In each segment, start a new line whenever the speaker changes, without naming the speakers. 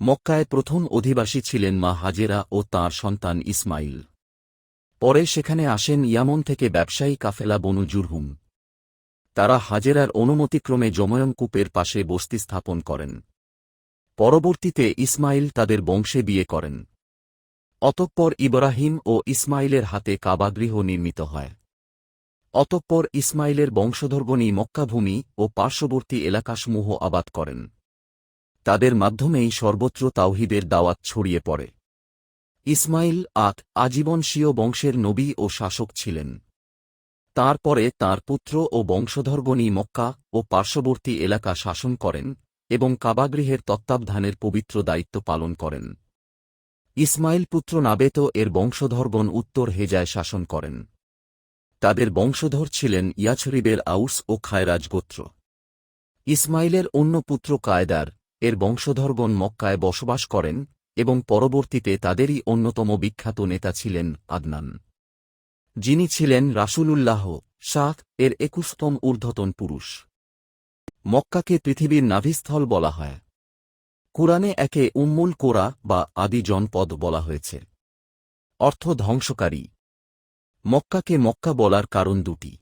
মক্কায় প্রথম অধিবাসী ছিলেন মা হাজেরা ও তাঁর সন্তান ইসমাইল। পরে সেখানে আসেন ইয়ামন থেকে ব্যবসায়ী কাফেলা বনু জুরহুম। তারা হাজেরার অনুমতিক্রমে জময়ম কূপের পাশে বস্তি স্থাপন করেন। পরবর্তীতে ইসমাইল তাদের বংশে বিয়ে করেন। অতঃপর ইব্রাহিম ও ইসমাইলের হাতে কাবাগৃহ নির্মিত হয়। অতঃপর ইসমাইলের বংশধর্গণী মক্কাভূমি ও পার্শ্ববর্তী এলাকাসমূহ আবাদ করেন। তাদের মাধ্যমেই সর্বত্র তাওহিদের দাওয়াত ছড়িয়ে পড়ে। ইসমাইল আত আজীবন বংশের নবী ও শাসক ছিলেন। তারপরে তার পুত্র ও বংশধর্গণী মক্কা ও পার্শ্ববর্তী এলাকা শাসন করেন এবং কাবাগৃহের তত্ত্বাবধানের পবিত্র দায়িত্ব পালন করেন। ইসমাইল পুত্র নাবেত এর বংশধরগণ উত্তর হেজায় শাসন করেন। তাদের বংশধর ছিলেন ইয়াছরিবের আউস ও খায়রাজ গোত্র। ইসমাইলের অন্য পুত্র কায়দার এর বংশধরগণ মক্কায় বসবাস করেন এবং পরবর্তীতে তাদেরই অন্যতম বিখ্যাত নেতা ছিলেন আদনান। যিনি ছিলেন রাসূলুল্লাহ শাহ এর একুশতম ঊর্ধ্বতন পুরুষ। মক্কাকে পৃথিবীর নাভিস্থল বলা হয়। কুরআনে একে উম্মুল কোরা বা আদি জনপদ বলা হয়েছে। অর্থ ধ্বংসকারী। মক্কাকে মক্কা বলার কারণ দুটি।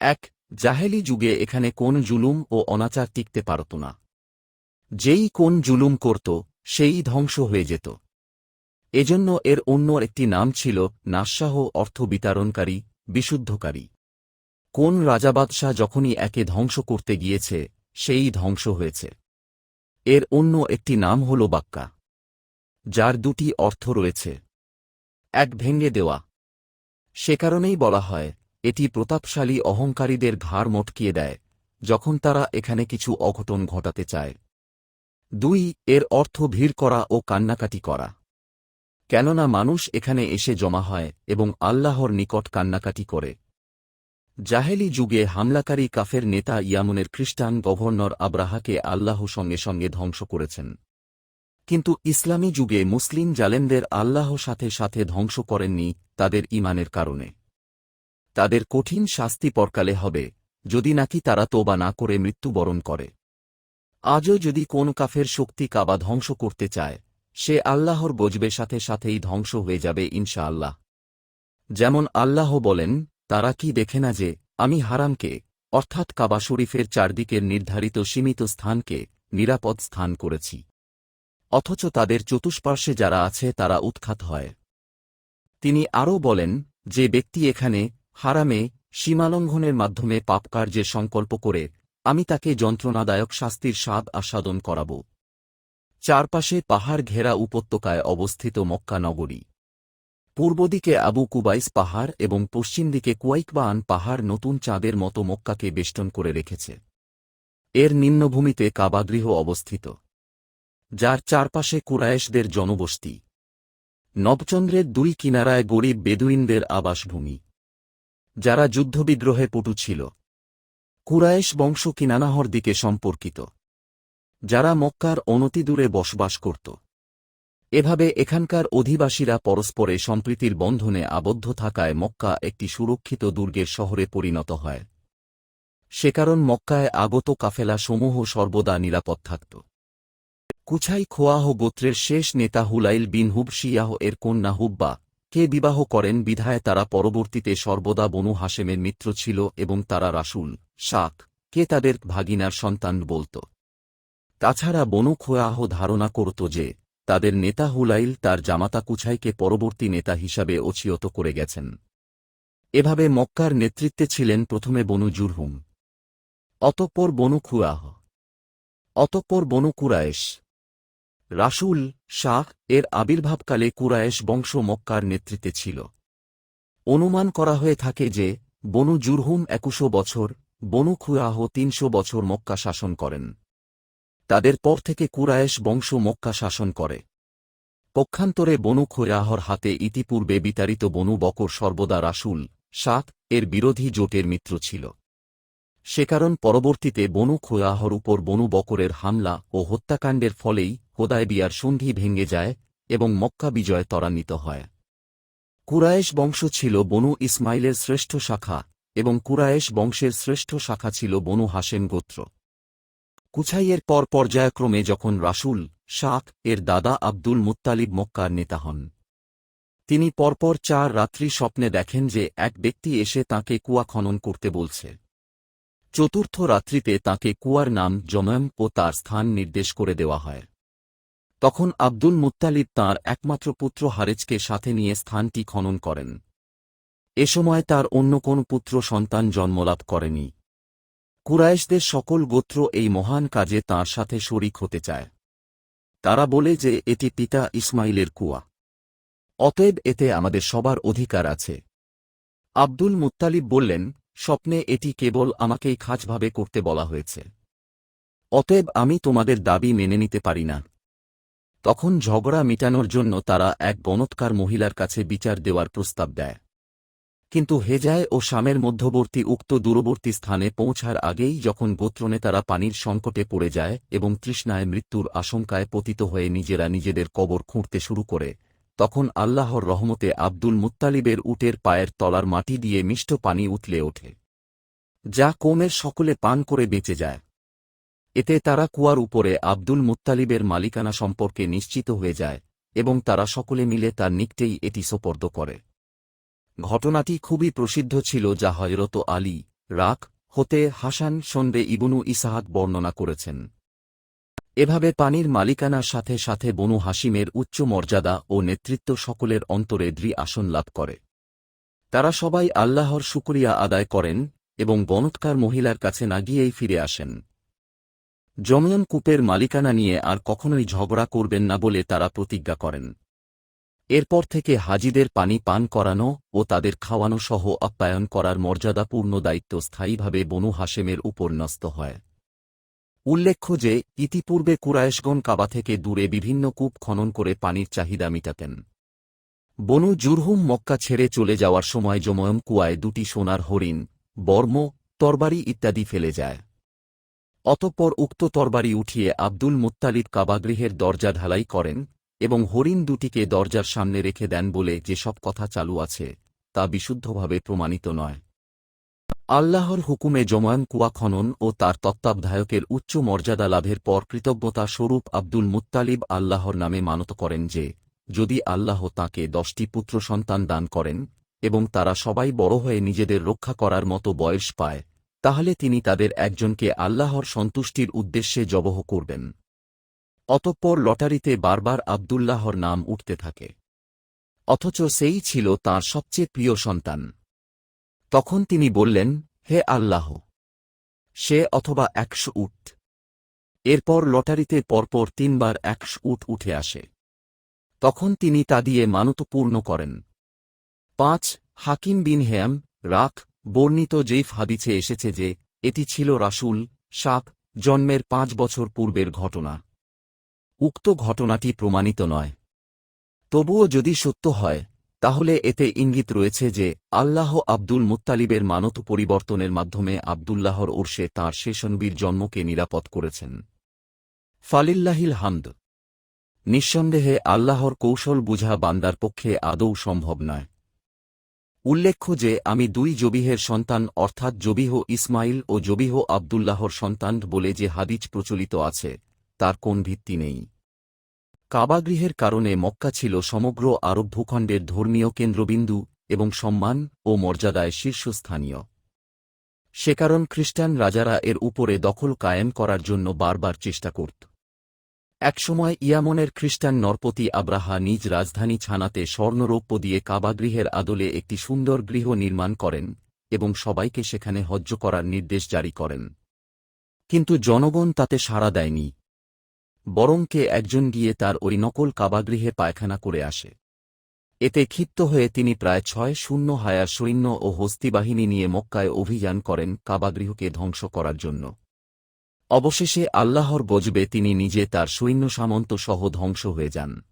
এক, জাহেলি যুগে এখানে কোন জুলুম ও অনাচার টিকতে পারত না। যেই কোন জুলুম করত, সেই ধ্বংস হয়ে যেত। এজন্য এর অন্য একটি নাম ছিল নাস্যাহ অর্থ বিতারণকারী বিশুদ্ধকারী। কোন রাজাবাদশাহ যখনই একে ধ্বংস করতে গিয়েছে, সেই ধ্বংস হয়েছে। এর অন্য একটি নাম হল বাক্কা, যার দুটি অর্থ রয়েছে। এক ভেঙে দেওয়া। সে কারণেই বলা হয়, এটি প্রতাপশালী অহংকারীদের ঘাড় মটকিয়ে দেয়, যখন তারা এখানে কিছু অঘটন ঘটাতে চায়। দুই, এর অর্থ ভিড় করা ও কান্নাকাটি করা। কেননা মানুষ এখানে এসে জমা হয় এবং আল্লাহর নিকট কান্নাকাটি করে। জাহেলি যুগে হামলাকারী কাফের নেতা ইয়ামনের খ্রিস্টান গভর্নর আব্রাহাকে আল্লাহ সঙ্গে সঙ্গে ধ্বংস করেছেন। কিন্তু ইসলামী যুগে মুসলিম জালেমদের আল্লাহ সাথে সাথে ধ্বংস করেননি তাদের ইমানের কারণে। তাদের কঠিন শাস্তি পরকালে হবে, যদি নাকি তারা তোবা না করে মৃত্যুবরণ করে। আজও যদি কোন কাফের শক্তি কাবা ধ্বংস করতে চায়, সে আল্লাহর বজবে সাথে সাথেই ধ্বংস হয়ে যাবে ইনশাআল্লাহ। যেমন আল্লাহ বলেন, তারা কি দেখে না যে, আমি হারামকে, অর্থাৎ কাবা শরীফের চারদিকের নির্ধারিত সীমিত স্থানকে নিরাপদ স্থান করেছি। অথচ তাদের চতুষ্পার্শ্বে যারা আছে তারা উৎখাত হয়। তিনি আরও বলেন, যে ব্যক্তি এখানে হারামে সীমালঙ্ঘনের মাধ্যমে পাপকার্যের সংকল্প করে আমি তাকে যন্ত্রণাদায়ক শাস্তির স্বাদ আস্বাদন করাব। চারপাশে পাহাড় ঘেরা উপত্যকায় অবস্থিত মক্কা নগরী। পূর্বদিকে আবু কুবাইস পাহাড় এবং পশ্চিম দিকে কুয়াইকবান পাহাড় নতুন চাঁদের মতো মক্কাকে বেষ্টন করে রেখেছে। এর নিম্নভূমিতে কাবাগৃহ অবস্থিত, যার চারপাশে কুরায়েশদের জনবসতি। নবচন্দ্রের দুই কিনারায় গরিব বেদুইনদের আবাসভূমি, যারা যুদ্ধবিগ্রহে পটু ছিল। কুরায়েশ বংশ কিনানাহর দিকে সম্পর্কিত, যারা মক্কার অনতিদূরে বসবাস করত। এভাবে এখানকার অধিবাসীরা পরস্পরে সম্প্রীতির বন্ধনে আবদ্ধ থাকায় মক্কা একটি সুরক্ষিত দুর্গের শহরে পরিণত হয়। সে কারণ মক্কায় আগত কাফেলা সমূহ সর্বদা নিরাপদ থাকত। কুছাই খোয়াহ গোত্রের শেষ নেতা হুলাইল বিন হুব শিয়াহ এর কন্যা হুব্বা কে বিবাহ করেন বিধায় তারা পরবর্তীতে সর্বদা বনু হাসেমের মিত্র ছিল এবং তারা রাসুল, শাক, কে তাদের ভাগিনার সন্তান বলত। তাছাড়া বনু খোয়াহ ধারণা করত যে, তাদের নেতা হুলাইল তার জামাতা কুছাইকে পরবর্তী নেতা হিসাবে অচিয়ত করে গেছেন। এভাবে মক্কার নেতৃত্বে ছিলেন প্রথমে বনু জুরহুম। অতঃপর বনু খুয়াহ। অতঃপর বনু কুরায়েশ রাসুল শাহ এর আবির্ভাবকালে কুরায়েশ বংশ মক্কার নেতৃত্বে ছিল। অনুমান করা হয়ে থাকে যে, বনু জুরহুম একুশো বছর, বনু খুয়াহ তিনশো বছর মক্কা শাসন করেন। তাদের পর থেকে কুরায়েশ বংশ মক্কা শাসন করে। পক্ষান্তরে বনু খুয়াহর হাতে ইতিপূর্বে বিতাড়িত বনু বকর সর্বদা রাসুল শাহ এর বিরোধী জোটের মিত্র ছিল। সে কারণ পরবর্তীতে বনু খোয়াহর উপর বনু বকরের হামলা ও হত্যাকাণ্ডের ফলেই হোদায়বিয়ার সন্ধি ভেঙে যায় এবং মক্কা বিজয় ত্বরান্বিত হয়। কুরায়েশ বংশ ছিল বনু ইসমাইলের শ্রেষ্ঠ শাখা এবং কুরায়েশ বংশের শ্রেষ্ঠ শাখা ছিল বনু হাসেম গোত্র। কুছাইয়ের পর পর্যায়ক্রমে যখন রাসুল শাক এর দাদা আব্দুল মুত্তালিব মক্কার নেতা হন। তিনি পরপর চার রাত্রি স্বপ্নে দেখেন যে এক ব্যক্তি এসে তাকে কুয়া খনন করতে বলছে। চতুর্থ রাত্রিতে তাকে কুয়ার নাম জময়ম ও তার স্থান নির্দেশ করে দেওয়া হয়। তখন আব্দুল মুত্তালিব তাঁর একমাত্র পুত্র হারেজকে সাথে নিয়ে স্থানটি খনন করেন। এ সময় তার অন্য কোন পুত্র সন্তান জন্মলাভ করেনি। কুরায়েশদের সকল গোত্র এই মহান কাজে তার সাথে শরিক হতে চায়। তারা বলে যে এটি পিতা ইসমাইলের কুয়া। অতএব এতে আমাদের সবার অধিকার আছে। আব্দুল মুত্তালিব বললেন, স্বপ্নে এটি কেবল আমাকেই খাঁজভাবে করতে বলা হয়েছে। অতএব আমি তোমাদের দাবি মেনে নিতে পারি না। তখন ঝগড়া মিটানোর জন্য তারা এক বনৎকার মহিলার কাছে বিচার দেওয়ার প্রস্তাব দেয়। কিন্তু হেজায় ও শামের মধ্যবর্তী উক্ত দূরবর্তী স্থানে পৌঁছার আগেই যখন গোত্রনেতারা পানির সংকটে পড়ে যায় এবং তৃষ্ণায় মৃত্যুর আশঙ্কায় পতিত হয়ে নিজেরা নিজেদের কবর খুঁড়তে শুরু করে, তখন আল্লাহর রহমতে আব্দুল মুত্তালিবের উটের পায়ের তলার মাটি দিয়ে মিষ্ট পানি উতলে ওঠে, যা কোমের সকলে পান করে বেঁচে যায়। এতে তারা কুয়ার উপরে আব্দুল মুত্তালিবের মালিকানা সম্পর্কে নিশ্চিত হয়ে যায় এবং তারা সকলে মিলে তার নিকটেই এটি সোপর্দ করে। ঘটনাটি খুবই প্রসিদ্ধ ছিল যা হজরত আলী, রাক, হতে, হাসান সন্ডে ইবনু ইসাহাক বর্ণনা করেছেন। এভাবে পানির মালিকানার সাথে সাথে বনু হাসিমের উচ্চ মর্যাদা ও নেতৃত্ব সকলের অন্তরে দৃঢ় আসন লাভ করে। তারা সবাই আল্লাহর শুকরিয়া আদায় করেন এবং বনৎকার মহিলার কাছে না গিয়েই ফিরে আসেন। জমিয়ন কূপের মালিকানা নিয়ে আর কখনোই ঝগড়া করবেন না বলে তারা প্রতিজ্ঞা করেন। এরপর থেকে হাজিদের পানি পান করানো ও তাদের খাওয়ানো সহ আপ্যায়ন করার মর্যাদাপূর্ণ দায়িত্ব স্থায়ীভাবে বনু হাসেমের উপর ন্যস্ত হয়। উল্লেখ্য যে, ইতিপূর্বে কুরায়েশগণ কাবা থেকে দূরে বিভিন্ন কূপ খনন করে পানির চাহিদা মিটাতেন। বনু জুরহুম মক্কা ছেড়ে চলে যাওয়ার সময় জময়ম কুয়ায় দুটি সোনার হরিণ, বর্ম, তরবারি ইত্যাদি ফেলে যায়। অতঃপর উক্ত তরবারি উঠিয়ে আব্দুল মুত্তালিব কাবাগৃহের দরজা ঢালাই করেন এবং হরিণ দুটিকে দরজার সামনে রেখে দেন বলে যেসব কথা চালু আছে, তা বিশুদ্ধভাবে প্রমাণিত নয়। আল্লাহর হুকুমে জমায়ন কুয়া খনন ও তার তত্ত্বাবধায়কের উচ্চ মর্যাদা লাভের পর কৃতজ্ঞতা স্বরূপ আব্দুল মুত্তালিব আল্লাহর নামে মানত করেন যে, যদি আল্লাহ তাকে দশটি পুত্র সন্তান দান করেন এবং তারা সবাই বড় হয়ে নিজেদের রক্ষা করার মতো বয়স পায় তাহলে তিনি তাদের একজনকে আল্লাহর সন্তুষ্টির উদ্দেশ্যে জবহ করবেন। অতঃপর লটারিতে বারবার আবদুল্লাহর নাম উঠতে থাকে। অথচ সেই ছিল তার সবচেয়ে প্রিয় সন্তান। তখন তিনি বললেন, হে আল্লাহ! সে অথবা একশো উট। এরপর লটারিতে পরপর তিনবার একশো উট উঠে আসে। তখন তিনি তা দিয়ে মানত পূর্ণ করেন। পাঁচ, হাকিম বিন হেয়াম, রাখ বর্ণিত জেইফ হাদিছে এসেছে যে, এটি ছিল রাসুল সাপ জন্মের পাঁচ বছর পূর্বের ঘটনা। উক্ত ঘটনাটি প্রমাণিত নয়। তবুও যদি সত্য হয়, তাহলে এতে ইঙ্গিত রয়েছে যে, আল্লাহ আব্দুল মুত্তালিবের মানত পরিবর্তনের মাধ্যমে আবদুল্লাহর ওর্ষে তাঁর শেষনবীর জন্মকে নিরাপদ করেছেন। ফালিল্লাহিল হামদ। নিঃসন্দেহে আল্লাহর কৌশল বুঝা বান্দার পক্ষে আদৌ সম্ভব নয়। উল্লেখ্য যে, আমি দুই জবিহের সন্তান, অর্থাৎ জবিহ ইসমাইল ও জবিহ আবদুল্লাহর সন্তান বলে যে হাদিজ প্রচলিত আছে, তার কোন ভিত্তি নেই। কাবাগৃহের কারণে মক্কা ছিল সমগ্র আরব ভূখণ্ডের ধর্মীয় কেন্দ্রবিন্দু এবং সম্মান ও মর্যাদায় শীর্ষস্থানীয়। সে কারণ খ্রিস্টান রাজারা এর উপরে দখল কায়েম করার জন্য বারবার চেষ্টা করত। একসময় ইয়ামনের খ্রিস্টান নরপতি আব্রাহা নিজ রাজধানী ছানাতে স্বর্ণরৌপ্য দিয়ে কাবাগৃহের আদলে একটি সুন্দর গৃহ নির্মাণ করেন এবং সবাইকে সেখানে হজ্জ করার নির্দেশ জারি করেন। কিন্তু জনগণ তাতে সাড়া দেয়নি, বরং কে একজন গিয়ে তার ওই নকল কাবাগৃহে পায়খানা করে আসে। এতে ক্ষিপ্ত হয়ে তিনি প্রায় ছয় শূন্য হায়ার সৈন্য ও হস্তিবাহিনী নিয়ে মক্কায় অভিযান করেন কাবাগৃহকে ধ্বংস করার জন্য। অবশেষে আল্লাহর গজবে তিনি নিজে তার সৈন্য সামন্ত সহ ধ্বংস হয়ে যান।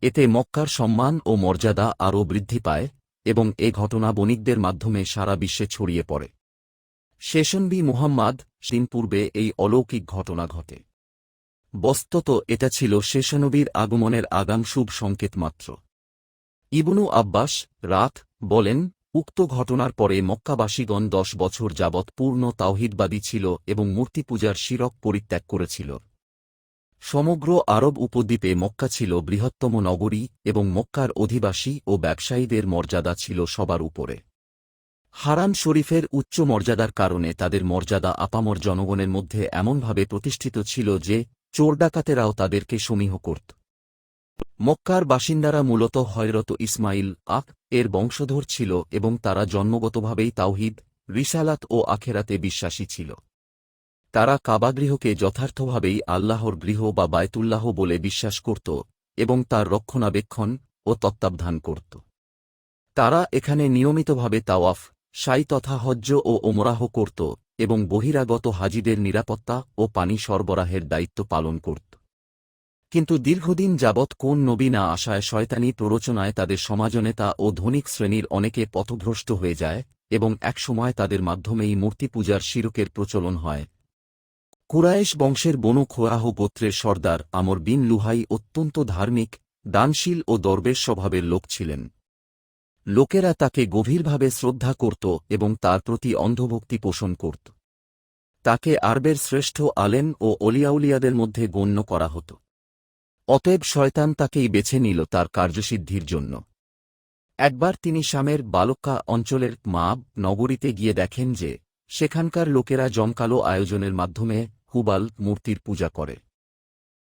এতে মক্কার সম্মান ও মর্যাদা আরও বৃদ্ধি পায় এবং এ ঘটনা বণিকদের মাধ্যমে সারা বিশ্বে ছড়িয়ে পড়ে। শেষনবি মুহাম্মাদ সিন পূর্বে এই অলৌকিক ঘটনা ঘটে। বস্তত এটা ছিল শেষনবীর আগমনের আগাম শুভ সংকেত মাত্র। ইবনু আব্বাস রাত বলেন উক্ত ঘটনার পরে মক্কাবাসীগণ দশ বছর যাবৎ পূর্ণ তাওহিদবাদী ছিল এবং মূর্তি পূজার শিরক পরিত্যাগ করেছিল। সমগ্র আরব উপদ্বীপে মক্কা ছিল বৃহত্তম নগরী এবং মক্কার অধিবাসী ও ব্যবসায়ীদের মর্যাদা ছিল সবার উপরে। হারাম শরীফের উচ্চ মর্যাদার কারণে তাদের মর্যাদা আপামর জনগণের মধ্যে এমনভাবে প্রতিষ্ঠিত ছিল যে, চোর ডাকাতেরাও তাদেরকে সমীহ করত। মক্কার বাসিন্দারা মূলত হয়রত ইসমাইল আক এর বংশধর ছিল এবং তারা জন্মগতভাবেই তাওহিদ, রিসালাত ও আখেরাতে বিশ্বাসী ছিল। তারা কাবাগৃহকে যথার্থভাবেই আল্লাহর গৃহ বা বায়তুল্লাহ বলে বিশ্বাস করত এবং তার রক্ষণাবেক্ষণ ও তত্ত্বাবধান করত। তারা এখানে নিয়মিতভাবে তাওয়াফ, সাই তথা হজ্জ ও ওমরাহ করত এবং বহিরাগত হাজিদের নিরাপত্তা ও পানি সরবরাহের দায়িত্ব পালন করত। কিন্তু দীর্ঘদিন যাবৎ কোন নবী না আসায় শয়তানি প্ররোচনায় তাদের সমাজনেতা ও ধনিক শ্রেণির অনেকে পথভ্রষ্ট হয়ে যায় এবং একসময় তাদের মাধ্যমেই মূর্তি পূজার শিরকের প্রচলন হয়। কুরায়েশ বংশের বনু খোয়াহ গোত্রের সর্দার আমর বিন লুহাই অত্যন্ত ধার্মিক, দানশীল ও দরবেশ স্বভাবের লোক ছিলেন। লোকেরা তাকে গভীরভাবে শ্রদ্ধা করত এবং তার প্রতি অন্ধভক্তি পোষণ করত। তাকে আরবের শ্রেষ্ঠ আলেন ও অলিয়াউলিয়াদের মধ্যে গণ্য করা হতো। অতএব শয়তান তাকেই বেছে নিল তার কার্যসিদ্ধির জন্য। একবার তিনি শামের বালক্কা অঞ্চলের মাব নগরীতে গিয়ে দেখেন যে, সেখানকার লোকেরা জমকালো আয়োজনের মাধ্যমে হুবাল মূর্তির পূজা করে।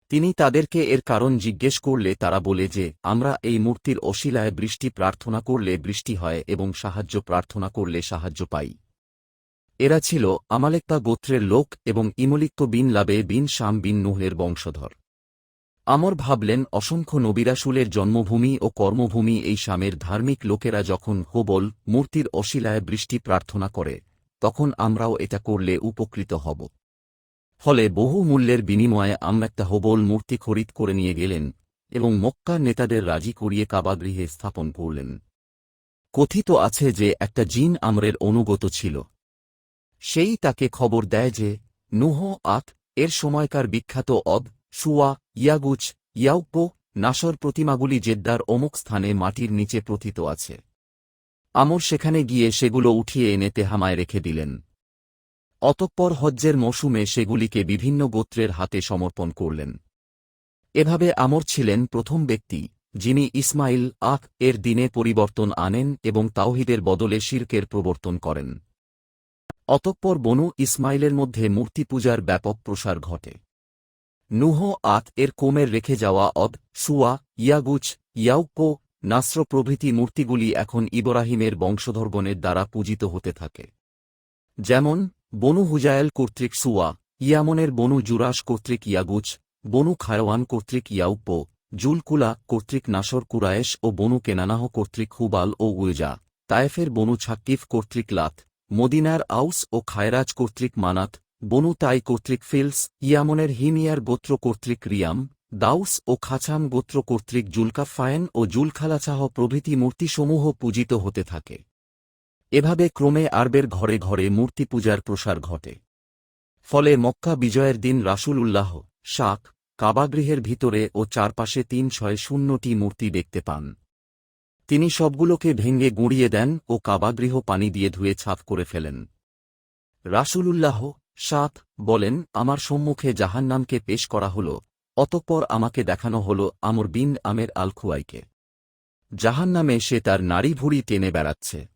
তিনি তাদেরকে এর কারণ জিজ্ঞেস করলে তারা বলে যে, আমরা এই মূর্তির অশিলায় বৃষ্টি প্রার্থনা করলে বৃষ্টি হয় এবং সাহায্য প্রার্থনা করলে সাহায্য পাই। এরা ছিল আমালেক্তা গোত্রের লোক এবং ইমলিক্ত বিন লাবে বিন শাম বিন নুহের বংশধর। আমর ভাবলেন, অসংখ্য নবিরাসুলের জন্মভূমি ও কর্মভূমি এই শামের ধার্মিক লোকেরা যখন হোবল, মূর্তির অশিলায় বৃষ্টি প্রার্থনা করে, তখন আমরাও এটা করলে উপকৃত হব। ফলে বহু মূল্যের বিনিময়ে আমরা একটা হোবল মূর্তি খরিদ করে নিয়ে গেলেন এবং মক্কার নেতাদের রাজি করিয়ে কাবাগৃহে স্থাপন করলেন। কথিত আছে যে একটা জিন আমরের অনুগত ছিল। সেই তাকে খবর দেয় যে, নুহ আত এর সময়কার বিখ্যাত অদ সুয়া, ইয়াগুচ, ইয়াউপো, নাসর প্রতিমাগুলি জেদ্দার অমুক স্থানে মাটির নিচে প্রথিত আছে। আমর সেখানে গিয়ে সেগুলো উঠিয়ে এনে তেহামায় রেখে দিলেন। অতঃপর হজ্জের মৌসুমে সেগুলিকে বিভিন্ন গোত্রের হাতে সমর্পণ করলেন। এভাবে আমর ছিলেন প্রথম ব্যক্তি, যিনি ইসমাইল আখ এর দিনে পরিবর্তন আনেন এবং তাওহিদের বদলে শির্কের প্রবর্তন করেন। অতঃপর বনু ইসমাইলের মধ্যে মূর্তি পূজার ব্যাপক প্রসার ঘটে। নুহ আত এর কোমের রেখে যাওয়া অদ, সুয়া, ইয়াগুচ ইয়াউকো নাস্র প্রভৃতি মূর্তিগুলি এখন ইব্রাহিমের বংশধরগণের দ্বারা পূজিত হতে থাকে। যেমন, বনু হুজায়েল কর্তৃক সুয়া, ইয়ামনের বনু জুরাস কর্তৃক ইয়াগুচ, বনু খায়ওয়ান কর্তৃক ইয়াউপ্পো জুলকুলা কর্তৃক নাসর কুরায়েশ ও বনু কেনানাহ কর্তৃক হুবাল ও উয়েজা তায়েফের বনু ছাক্কিফ কর্তৃক লাত, মদিনার আউস ও খায়রাজ কর্তৃক মানাত বনু তাই কর্তৃক ফিলস, ইয়ামনের হিমিয়ার গোত্র কর্তৃক রিয়াম, দাউস ও খাছাম গোত্র কর্তৃক জুলকাফায়েন ও জুলখালাচাহ প্রভৃতি মূর্তিসমূহ পূজিত হতে থাকে। এভাবে ক্রমে আরবের ঘরে ঘরে মূর্তি পূজার প্রসার ঘটে। ফলে মক্কা বিজয়ের দিন রাসুল উল্লাহ শাক, কাবাগৃহের ভিতরে ও চারপাশে তিন ছয় শূন্যটি মূর্তি দেখতে পান। তিনি সবগুলোকে ভেঙে গুঁড়িয়ে দেন ও কাবাগৃহ পানি দিয়ে ধুয়ে ছাপ করে ফেলেন। রাসূলুল্লাহ সাত, বলেন, আমার সম্মুখে জাহান্নামকে পেশ করা হল, অতঃপর আমাকে দেখানো হল আমর বিন আমের আলখুয়াইকে। জাহান্নামে সে তার নারী ভুড়ি টেনে বেড়াচ্ছে।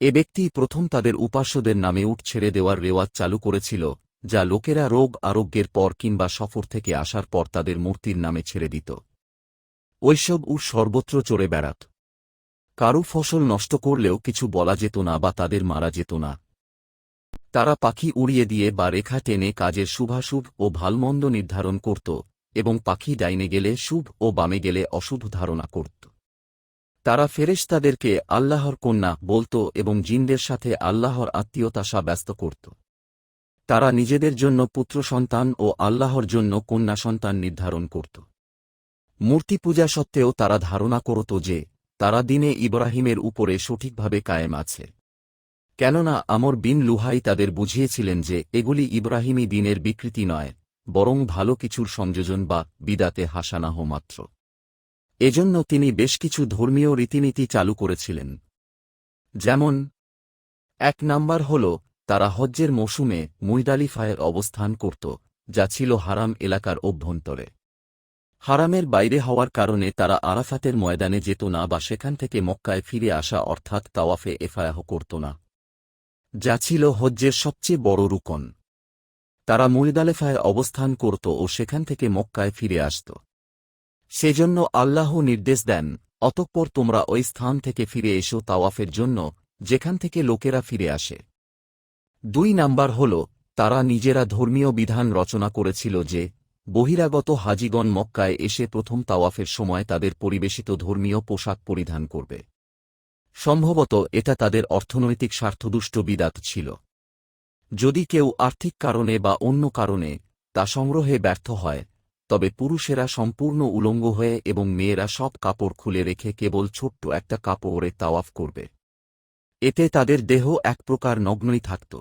এ ব্যক্তি প্রথম তাদের উপাস্যদের নামে উঠ ছেড়ে দেওয়ার রেওয়াজ চালু করেছিল, যা লোকেরা রোগ আরোগ্যের পর কিংবা সফর থেকে আসার পর তাদের মূর্তির নামে ছেড়ে দিত। ঐসব উঠ সর্বত্র চড়ে বেড়াত। কারু ফসল নষ্ট করলেও কিছু বলা যেত না বা তাদের মারা যেত না। তারা পাখি উড়িয়ে দিয়ে বা রেখা টেনে কাজের শুভাশুভ ও ভালমন্দ নির্ধারণ করত এবং পাখি ডাইনে গেলে শুভ ও বামে গেলে অশুভ ধারণা করত। তারা ফেরেশতাদেরকে আল্লাহর কন্যা বলত এবং জিনদের সাথে আল্লাহর আত্মীয়তা সাব্যস্ত করত। তারা নিজেদের জন্য পুত্র সন্তান ও আল্লাহর জন্য কন্যা সন্তান নির্ধারণ করত। মূর্তি পূজা সত্ত্বেও তারা ধারণা করত যে তারা দিনে ইব্রাহিমের উপরে সঠিকভাবে কায়েম আছে। কেননা আমর বিন লুহাই তাদের বুঝিয়েছিলেন যে এগুলি ইব্রাহিমী দিনের বিকৃতি নয়, বরং ভালো কিছুর সংযোজন বা বিদাতে হাসানাহ মাত্র। এজন্য তিনি বেশ কিছু ধর্মীয় রীতিনীতি চালু করেছিলেন। যেমন, এক নাম্বার হল, তারা হজ্জের মৌসুমে মুইদালিফায়ের অবস্থান করত, যা ছিল হারাম এলাকার অভ্যন্তরে। হারামের বাইরে হওয়ার কারণে তারা আরাফাতের ময়দানে যেত না বা সেখান থেকে মক্কায় ফিরে আসা অর্থাৎ তাওয়াফে এফায়াহ করত না। যা ছিল হজ্জের সবচেয়ে বড় রুকন। তারা মুলদালেফায় অবস্থান করত ও সেখান থেকে মক্কায় ফিরে আসত। সেজন্য আল্লাহ নির্দেশ দেন, অতঃপর তোমরা ওই স্থান থেকে ফিরে এসো তাওয়াফের জন্য, যেখান থেকে লোকেরা ফিরে আসে। দুই নাম্বার হল, তারা নিজেরা ধর্মীয় বিধান রচনা করেছিল যে, বহিরাগত হাজিগণ মক্কায় এসে প্রথম তাওয়াফের সময় তাদের পরিবেশিত ধর্মীয় পোশাক পরিধান করবে। সম্ভবত এটা তাদের অর্থনৈতিক স্বার্থদুষ্ট বিদাত ছিল। যদি কেউ আর্থিক কারণে বা অন্য কারণে তা সংগ্রহে ব্যর্থ হয়, তবে পুরুষেরা সম্পূর্ণ উলঙ্গ হয়ে এবং মেয়েরা সব কাপড় খুলে রেখে কেবল ছোট্ট একটা কাপড়ে তাওয়াফ করবে। এতে তাদের দেহ এক প্রকার নগ্নই থাকত।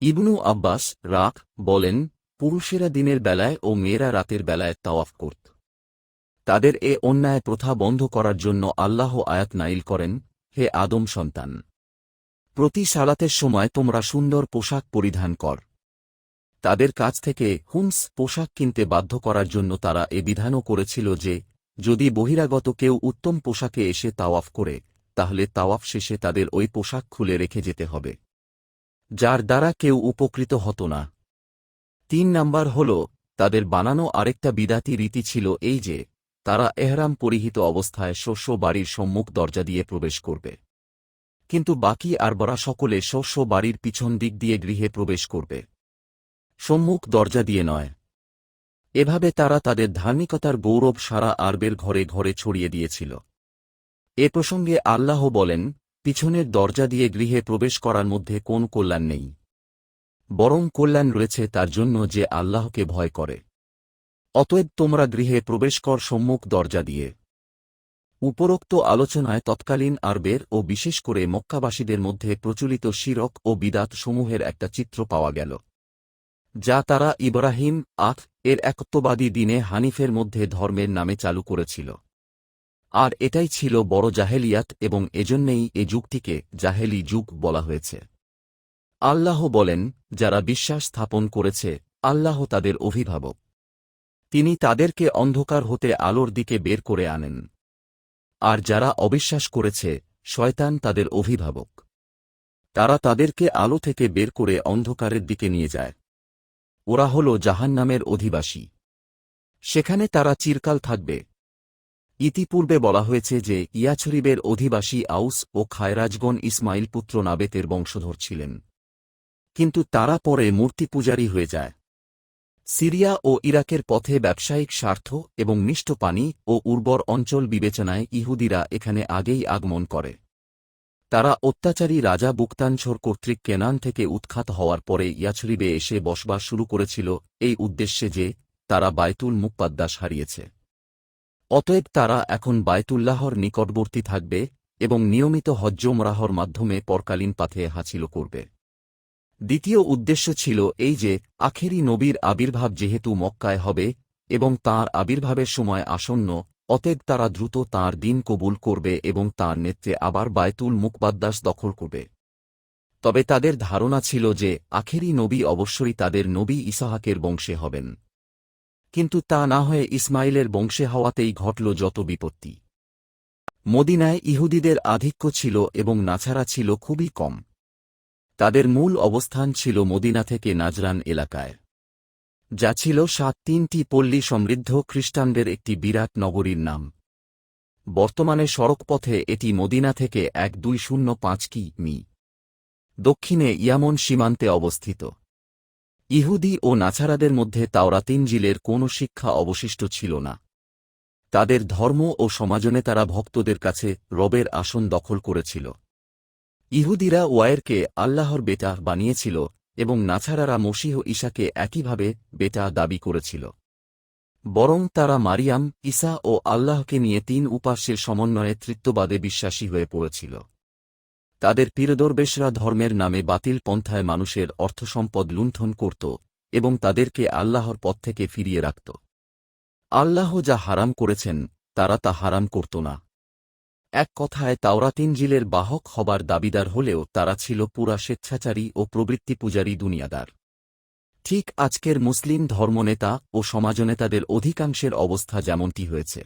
ইবনু আব্বাস রাখ বলেন, পুরুষেরা দিনের বেলায় ও মেয়েরা রাতের বেলায় তাওয়াফ করত। তাদের এ অন্যায় প্রথা বন্ধ করার জন্য আল্লাহ আয়াত নাইল করেন হে আদম সন্তান, প্রতি সালাতের সময় তোমরা সুন্দর পোশাক পরিধান কর। তাদের কাছ থেকে হুমস পোশাক কিনতে বাধ্য করার জন্য তারা এ বিধানও করেছিল যে, যদি বহিরাগত কেউ উত্তম পোশাকে এসে তাওয়াফ করে, তাহলে তাওয়াফ শেষে তাদের ওই পোশাক খুলে রেখে যেতে হবে। যার দ্বারা কেউ উপকৃত হতো না। তিন নাম্বার হল, তাদের বানানো আরেকটা বিদাতি রীতি ছিল এই যে তারা এহরাম পরিহিত অবস্থায় শস্য বাড়ির সম্মুখ দরজা দিয়ে প্রবেশ করবে। কিন্তু বাকি আরবরা সকলে শস্য বাড়ির পিছন দিক দিয়ে গৃহে প্রবেশ করবে। সম্মুখ দরজা দিয়ে নয়। এভাবে তারা তাদের ধার্মিকতার গৌরব সারা আরবের ঘরে ঘরে ছড়িয়ে দিয়েছিল। এ প্রসঙ্গে আল্লাহ বলেন, পিছনের দরজা দিয়ে গৃহে প্রবেশ করার মধ্যে কোন কল্যাণ নেই। বরং কল্যাণ রয়েছে তার জন্য যে আল্লাহকে ভয় করে। অতএব তোমরা গৃহে প্রবেশ কর সম্মুখ দরজা দিয়ে। উপরোক্ত আলোচনায় তৎকালীন আরবের ও বিশেষ করে মক্কাবাসীদের মধ্যে প্রচলিত শিরক ও বিদাত সমূহের একটা চিত্র পাওয়া গেল, যা তারা ইব্রাহিম আখ এর একত্ববাদী দিনে হানিফের মধ্যে ধর্মের নামে চালু করেছিল। আর এটাই ছিল বড় জাহেলিয়াত এবং এজন্যেই এ যুগটিকে জাহেলি যুগ বলা হয়েছে। আল্লাহ বলেন, যারা বিশ্বাস স্থাপন করেছে, আল্লাহ তাদের অভিভাবক। তিনি তাদেরকে অন্ধকার হতে আলোর দিকে বের করে আনেন। আর যারা অবিশ্বাস করেছে, শয়তান তাদের অভিভাবক। তারা তাদেরকে আলো থেকে বের করে অন্ধকারের দিকে নিয়ে যায়। ওরা হল জাহান্নামের অধিবাসী। সেখানে তারা চিরকাল থাকবে। ইতিপূর্বে বলা হয়েছে যে ইয়াছরিবের অধিবাসী আউস ও খায়রাজগণ ইসমাইল পুত্র নাবেতের বংশধর ছিলেন। কিন্তু তারা পরে মূর্তি পূজারী হয়ে যায়। সিরিয়া ও ইরাকের পথে ব্যবসায়িক স্বার্থ এবং মিষ্ট পানি ও উর্বর অঞ্চল বিবেচনায় ইহুদিরা এখানে আগেই আগমন করে। তারা অত্যাচারী রাজা বুক্তানছর কর্তৃক কেনান থেকে উৎখাত হওয়ার পরে ইয়াছরিবে এসে বসবাস শুরু করেছিল এই উদ্দেশ্যে যে তারা বায়তুল মুকপাদ্দাস হারিয়েছে। অতএব তারা এখন বায়তুল্লাহর নিকটবর্তী থাকবে এবং নিয়মিত হজ্জমরাহর মাধ্যমে পরকালীন পাথে হাসিল করবে। দ্বিতীয় উদ্দেশ্য ছিল এই যে, আখেরি নবীর আবির্ভাব যেহেতু মক্কায় হবে, এবং তার আবির্ভাবের সময় আসন্ন, অতএব তারা দ্রুত তার দিন কবুল করবে এবং তার নেত্রে আবার বায়তুল মুকবাদ্দাস দখল করবে। তবে তাদের ধারণা ছিল যে, আখেরি নবী অবশ্যই তাদের নবী ইসাহাকের বংশে হবেন। কিন্তু তা না হয়ে ইসমাইলের বংশে হওয়াতেই ঘটল যত বিপত্তি। মদিনায় ইহুদিদের আধিক্য ছিল এবং নাছাড়া ছিল খুবই কম। তাদের মূল অবস্থান ছিল মদিনা থেকে নাজরান এলাকায়। যা ছিল সাত তিনটি পল্লী সমৃদ্ধ খ্রিস্টানদের একটি বিরাট নগরীর নাম। বর্তমানে সড়কপথে এটি মদিনা থেকে এক দুই শূন্য পাঁচ কি মি দক্ষিণে ইয়ামন সীমান্তে অবস্থিত। ইহুদি ও নাছারাদের মধ্যে তাওরাতিনজিলের কোনো শিক্ষা অবশিষ্ট ছিল না। তাদের ধর্ম ও সমাজনে তারা ভক্তদের কাছে রবের আসন দখল করেছিল। ইহুদিরা ওয়ায়েরকে আল্লাহর বেটা বানিয়েছিল এবং নাছারারা মসিহ ঈশাকে একইভাবে বেটা দাবি করেছিল। বরং তারা মারিয়াম, ঈসা ও আল্লাহকে নিয়ে তিন উপাস্যের সমন্বয়ে তৃত্ববাদে বিশ্বাসী হয়ে পড়েছিল। তাদের পীরদর্বেশরা ধর্মের নামে বাতিল পন্থায় মানুষের অর্থসম্পদ লুণ্ঠন করত এবং তাদেরকে আল্লাহর পথ থেকে ফিরিয়ে রাখত। আল্লাহ যা হারাম করেছেন, তারা তা হারাম করত না। এক কথায় তাওরাতিনজিলের বাহক হবার দাবিদার হলেও তারা ছিল পুরা স্বেচ্ছাচারী ও প্রবৃত্তি পূজারী দুনিয়াদার। ঠিক আজকের মুসলিম ধর্মনেতা ও সমাজনেতাদের অধিকাংশের অবস্থা যেমনটি হয়েছে।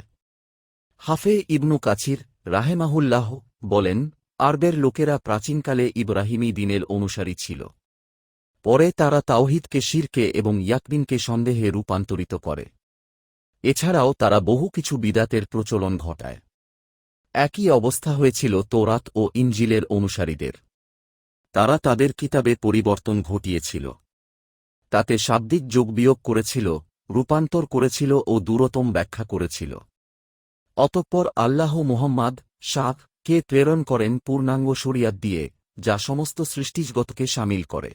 হাফে ইবনু কাছির রাহেমাহুল্লাহ বলেন, আরবের লোকেরা প্রাচীনকালে ইব্রাহিমী দিনের অনুসারী ছিল। পরে তারা তাওহিদকে শিরকে এবং ইয়াকবিনকে সন্দেহে রূপান্তরিত করে। এছাড়াও তারা বহু কিছু বিদাতের প্রচলন ঘটায়। একই অবস্থা হয়েছিল তোরাত ও ইঞ্জিলের অনুসারীদের। তারা তাদের কিতাবে পরিবর্তন ঘটিয়েছিল। তাতে শাব্দিক যোগবিয়োগ করেছিল, রূপান্তর করেছিল ও দূরতম ব্যাখ্যা করেছিল। অতঃপর আল্লাহ মুহাম্মদ শাহ কে প্রেরণ করেন পূর্ণাঙ্গ শরিয়াত দিয়ে, যা সমস্ত সৃষ্টিজগতকে সামিল করে।